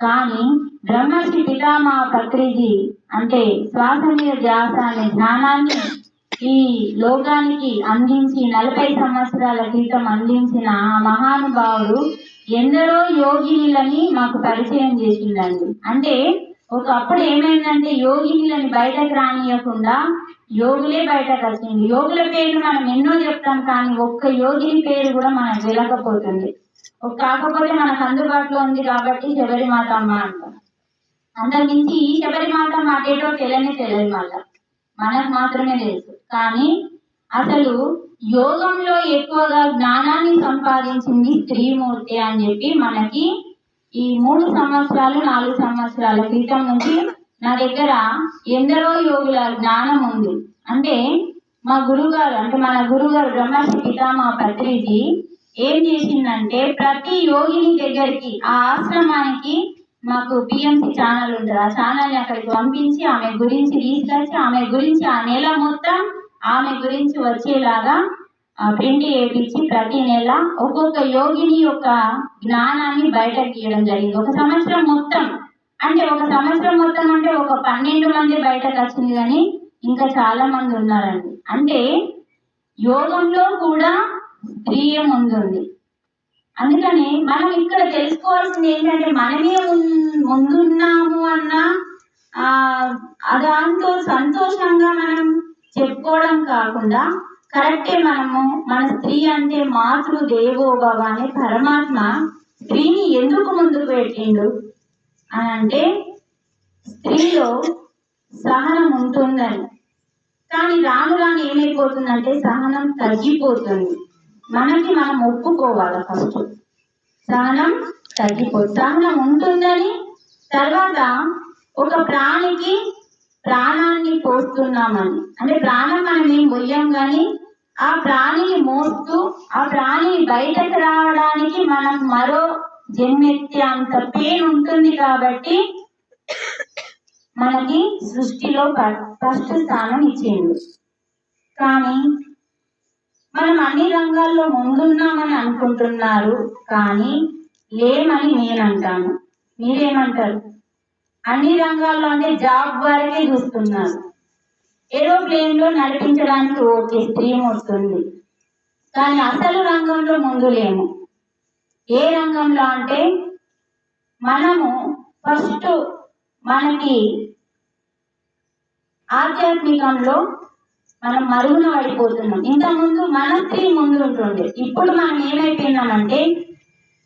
కానీ బ్రహ్మశ్రీ పితామహ పత్రిజీ అంటే శ్వాస మీద ధ్యాస అనే జ్ఞానాన్ని ఈ లోకానికి అందించి నలభై సంవత్సరాల క్రితం అందించిన ఆ మహానుభావుడు ఎందరో యోగినిలని మాకు పరిచయం చేసిందండి అంటే ఒకప్పుడు ఏమైందంటే యోగినిలని బయటకు రానియకుండా యోగులే బయటకు వచ్చింది. యోగుల పేర్లు మనం ఎన్నో చెప్తాం కానీ ఒక్క యోగిని పేరు కూడా మనకు వెళ్ళకపోతుంది కాకపోతే మనకు అందుబాటులో ఉంది కాబట్టి శబరిమాత అమ్మ అంటాం. అంతకుమించి ఈ శబరిమాత మాట ఏటో తెలియనే తెలియదు మాట. మనకు మాత్రమే తెలుసు. కానీ అసలు యోగంలో ఎక్కువగా జ్ఞానాన్ని సంపాదించింది స్త్రీమూర్తి అని చెప్పి మనకి ఈ మూడు సంవత్సరాలు నాలుగు సంవత్సరాల క్రితం నుంచి నా దగ్గర ఎందరో యోగుల జ్ఞానం ఉంది. అంటే మా గురుగారు అంటే మన గురుగారు బ్రహ్మశ్రీ పితామా పత్రిజీ ఏం చేసిందంటే ప్రతి యోగిని దగ్గరికి ఆ ఆశ్రమానికి మాకు బిఎంసి ఛానల్ ఉంటుంది. ఆ ఛానల్ అక్కడికి పంపించి ఆమె గురించి తీసుకొచ్చి ఆమె గురించి ఆ నెల మొత్తం ఆమె గురించి వచ్చేలాగా ప్రింట్ చేయించి ప్రతి నెల ఒక్కొక్క యోగిని యొక్క జ్ఞానాన్ని బయటకు తీయడం జరిగింది. ఒక సంవత్సరం మొత్తం. అంటే ఒక సంవత్సరం మొత్తం అంటే ఒక పన్నెండు మంది బయటకు వచ్చింది కానీ ఇంకా చాలా మంది ఉన్నారండి. అంటే యోగంలో కూడా స్త్రీయం ముందుంది అందుకని మనం ఇక్కడ తెలుసుకోవాల్సింది ఏంటంటే మనమే ముందున్నాము అన్న ఆ దాంతో సంతోషంగా మనం చెప్పుకోవడం కాకుండా కరెక్టే మనము మన స్త్రీ అంటే మాతృ దేవోభవ అనే పరమాత్మ స్త్రీని ఎందుకు ముందుకు పెట్టిండు అని అంటే స్త్రీలో సహనం ఉంటుందని. కానీ రాను రాను ఏమైపోతుందంటే సహనం తగ్గిపోతుంది. మనకి మనం ఒప్పుకోవాలి ఫస్ట్ సహనం తగ్గిపోతుంది సహనం ఉంటుందని తర్వాత ఒక ప్రాణికి ప్రాణాన్ని పోస్తున్నామని. అంటే ప్రాణం మనం ఏం పోయాం కానీ ఆ ప్రాణిని మోస్తూ ఆ ప్రాణి బయటకు రావడానికి మనం మరో జన్మెత్తే అంత పెయిన్ ఉంటుంది కాబట్టి మనకి సృష్టిలో ఫస్ట్ స్థానం ఇచ్చేయండి. కానీ మనం అన్ని రంగాల్లో ముందున్నామని అనుకుంటున్నారు కానీ లేమని నేను అంటాను మీరేమంటారు? అన్ని రంగాల్లో అంటే జాబ్ వారికే చూస్తున్నారు. ఏరోప్లేన్లో నడిపించడానికి ఓకే స్త్రీ వస్తుంది కానీ అసలు రంగంలో ముందు లేము. ఏ రంగంలో అంటే మనము ఫస్ట్ మనకి ఆధ్యాత్మికంలో మనం మరుగున పడిపోతున్నాం. ఇంతకుముందు మన స్త్రీ ముందు ఉంటుండే. ఇప్పుడు మనం ఏమైపోయినామంటే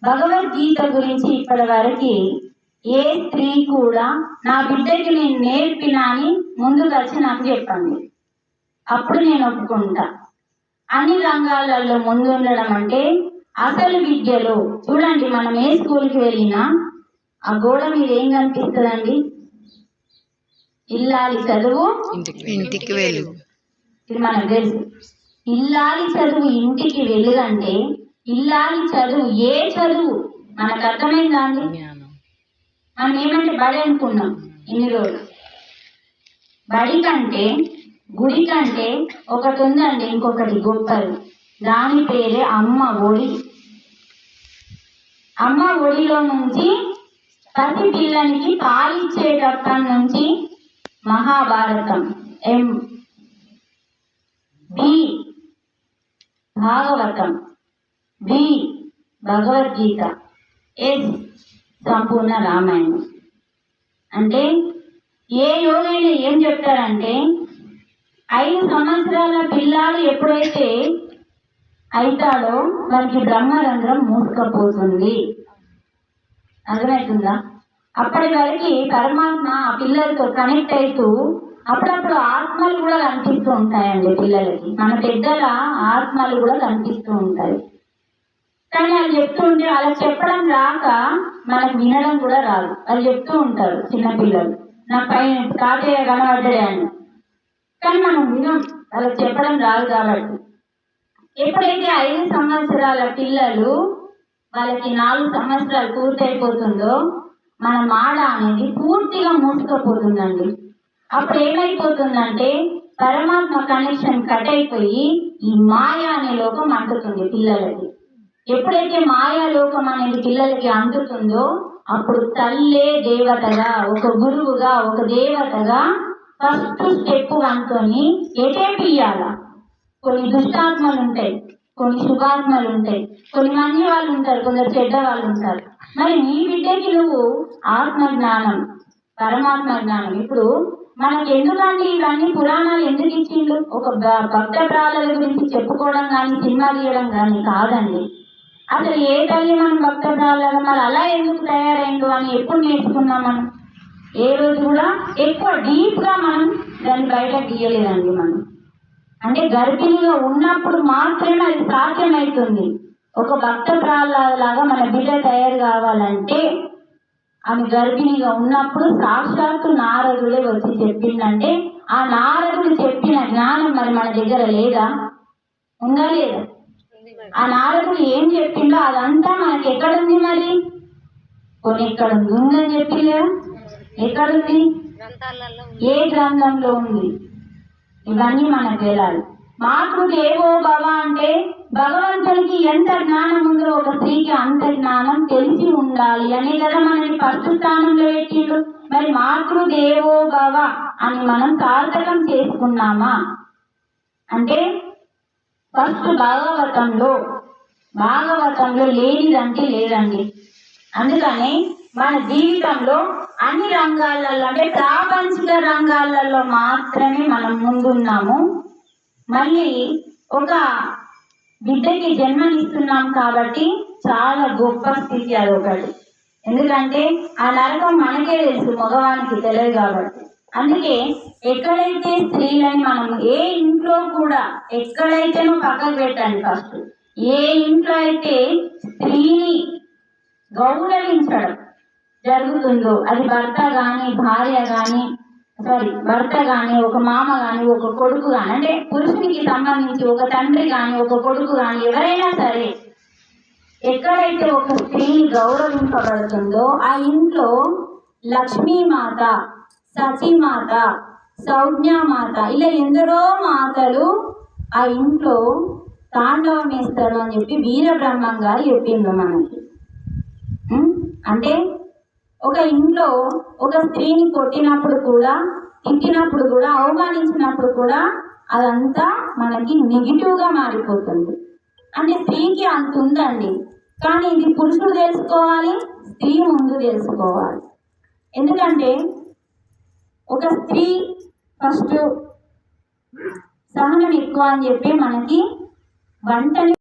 భగవద్గీత గురించి ఇప్పటి వరకు ఏ స్త్రీ కూడా నా బిడ్డకి నేను నేర్పినా అని ముందుకు వచ్చి నాకు చెప్పండి. అప్పుడు నేను ఒప్పుకుంటా. అన్ని రంగాలలో ముందు ఉండడం అంటే అసలు విద్యలో చూడండి మనం ఏ స్కూల్కి వెళ్ళినా ఆ గోడ మీద ఏం కనిపిస్తుందండి? ఇల్లాలి చదువు. ఇంటికి వెళ్ళు. ఇది మనకు తెలుసు ఇల్లాలి చదువు ఇంటికి వెలుగంటే ఇల్లాలి చదువు ఏ చదువు? మనకు అర్థమైందా అండి? మనం ఏమంటే బడి అనుకున్నాం ఇన్ని రోజులు. బడి కంటే గుడి కంటే ఒకటి ఉందండి ఇంకొకటి గొప్పది దాని పేరే అమ్మ ఒడి. అమ్మ ఒడిలో నుంచి ప్రతి పిల్లనికి పాలిచ్చేటప్పటి నుంచి Mahabharatam. M B. Bhagavatam. B. Bhagavad Gita. S. సంపూర్ణ రామాయణం. అంటే ఏ యోగైనా ఏం చెప్తారంటే ఐదు సంవత్సరాల పిల్లాడు ఎప్పుడైతే అవుతాడో వారికి బ్రహ్మరంధ్రం మూసుకపోతుంది. అర్థమవుతుందా? అప్పటి వరకు పరమాత్మ ఆ పిల్లలతో కనెక్ట్ అవుతూ అప్పుడప్పుడు ఆత్మలు కూడా కనిపిస్తూ ఉంటాయండి పిల్లలకి. మన పెద్దల ఆత్మలు కూడా కనిపిస్తూ ఉంటాయి. కానీ వాళ్ళు చెప్తూ ఉంటే వాళ్ళకి చెప్పడం రాక మనకు వినడం కూడా రాదు. వాళ్ళు చెప్తూ ఉంటారు చిన్నపిల్లలు నా పైన తాతయ్య కనబడ్డాడే అని. కానీ మనం వినం వాళ్ళకి చెప్పడం రాదు కాబట్టి. ఎప్పుడైతే ఐదు సంవత్సరాల పిల్లలు వాళ్ళకి నాలుగు సంవత్సరాలు పూర్తయిపోతుందో మన మాడ అనేది పూర్తిగా మూసుకుపోతుందండి. అప్పుడు ఏమైపోతుందంటే పరమాత్మ కనెక్షన్ కట్ అయిపోయి ఈ మాయ అనే లోకం అంటుతుంది పిల్లలకి. ఎప్పుడైతే మాయా లోకం అనేది పిల్లలకి అంటుతుందో అప్పుడు తల్లే దేవతగా ఒక గురువుగా ఒక దేవతగా ఫస్ట్ స్టెప్ అనుకొని ఎటేపు ఇయ్యాల కొన్ని దుష్టాత్మలు ఉంటాయి కొన్ని శుభాత్మలు ఉంటాయి కొన్ని మంచి వాళ్ళు ఉంటారు కొందరు చెడ్డ వాళ్ళు ఉంటారు. మరి నీ బిడ్డకి నువ్వు ఆత్మ జ్ఞానం పరమాత్మ జ్ఞానం. ఇప్పుడు మనకి ఎందుకండి ఇవన్నీ పురాణాలు ఎందుకు ఇచ్చిండు ఒక భక్త ప్రాణాల గురించి చెప్పుకోవడం కానీ సినిమా తీయడం కానీ కాదండి. అసలు ఏ తల్లి మనం భక్త ప్రాణాలు మరి అలా ఎందుకు తయారైండు అని ఎప్పుడు నేర్చుకున్నాం మనం? ఏ రోజు కూడా ఎక్కువ డీప్గా మనం దాన్ని బయట గీయలేదండి మనం. అంటే గర్భిణిగా ఉన్నప్పుడు మాత్రమే అది సాధ్యమవుతుంది ఒక భక్త ప్రాణాలలాగా మన బిడ్డ తయారు కావాలంటే ఆమె గర్భిణిగా ఉన్నప్పుడు సాక్షాత్తు నారదుడే వచ్చి చెప్పిందంటే ఆ నారదుడు చెప్పిన జ్ఞానం మరి మన దగ్గర లేదా? ఉందా లేదా? ఆ నారదుడు ఏం చెప్పిండో అదంతా మనకి ఎక్కడుంది మరి? కొన్ని ఎక్కడ ఉంది ఉందని చెప్పి కదా ఎక్కడుంది ఏ గ్రంథంలో ఉంది? ఇవన్నీ మనకు తెలియాలి మాతృదేవో భవ అంటే భగవంతునికి ఎంత జ్ఞానం ఉందో ఒక స్త్రీకి అంత జ్ఞానం తెలిసి ఉండాలి. అనే కదా మనని ఫస్ట్ స్థానంలో పెట్టిండు. మరి మాతృదేవో భవ అని మనం సార్థకం చేసుకున్నామా? అంటే ఫస్ట్ భాగవతంలో భాగవతంలో లేనిదంటే లేదండి. అందుకని మన జీవితంలో అన్ని రంగాలలో అంటే ప్రాపంచిక రంగాలలో మాత్రమే మనం ముందున్నాము. మళ్ళీ ఒక బిడ్డకి జన్మనిస్తున్నాం కాబట్టి చాలా గొప్ప స్థితి అదొకటి. ఎందుకంటే ఆ నరకం మనకే తెలుసు మగవానికి తెలియదు కాబట్టి. అందుకే ఎక్కడైతే స్త్రీలని మనం ఏ ఇంట్లో కూడా ఎక్కడైతేనో పక్కకు పెట్టండి ఫస్ట్. ఏ ఇంట్లో అయితే స్త్రీని గౌరవించడం జరుగుతుందో అది భర్త కానీ భార్య కానీ సారీ భర్త కానీ ఒక మామ కానీ ఒక కొడుకు కానీ అంటే పురుషునికి సంబంధించి ఒక తండ్రి కానీ ఒక కొడుకు కానీ ఎవరైనా సరే ఎక్కడైతే ఒక స్త్రీని గౌరవింపబడుతుందో ఆ ఇంట్లో లక్ష్మీమాత సతీమాత సౌజ్ఞామాత ఇలా ఎందరో మాతలు ఆ ఇంట్లో తాండవం వేస్తారు అని చెప్పి వీరబ్రహ్మం గారు చెప్పిండు మనకి. అంటే ఒక ఇంట్లో ఒక స్త్రీని కొట్టినప్పుడు కూడా తిట్టినప్పుడు కూడా అవమానించినప్పుడు కూడా అదంతా మనకి నెగిటివ్గా మారిపోతుంది. అంటే స్త్రీకి అంత ఉందండి. కానీ ఇది పురుషుడు తెలుసుకోవాలి స్త్రీ ముందు తెలుసుకోవాలి. ఎందుకంటే ఒక స్త్రీ ఫస్ట్ సహనం ఎక్కువ అని చెప్పి మనకి వంటని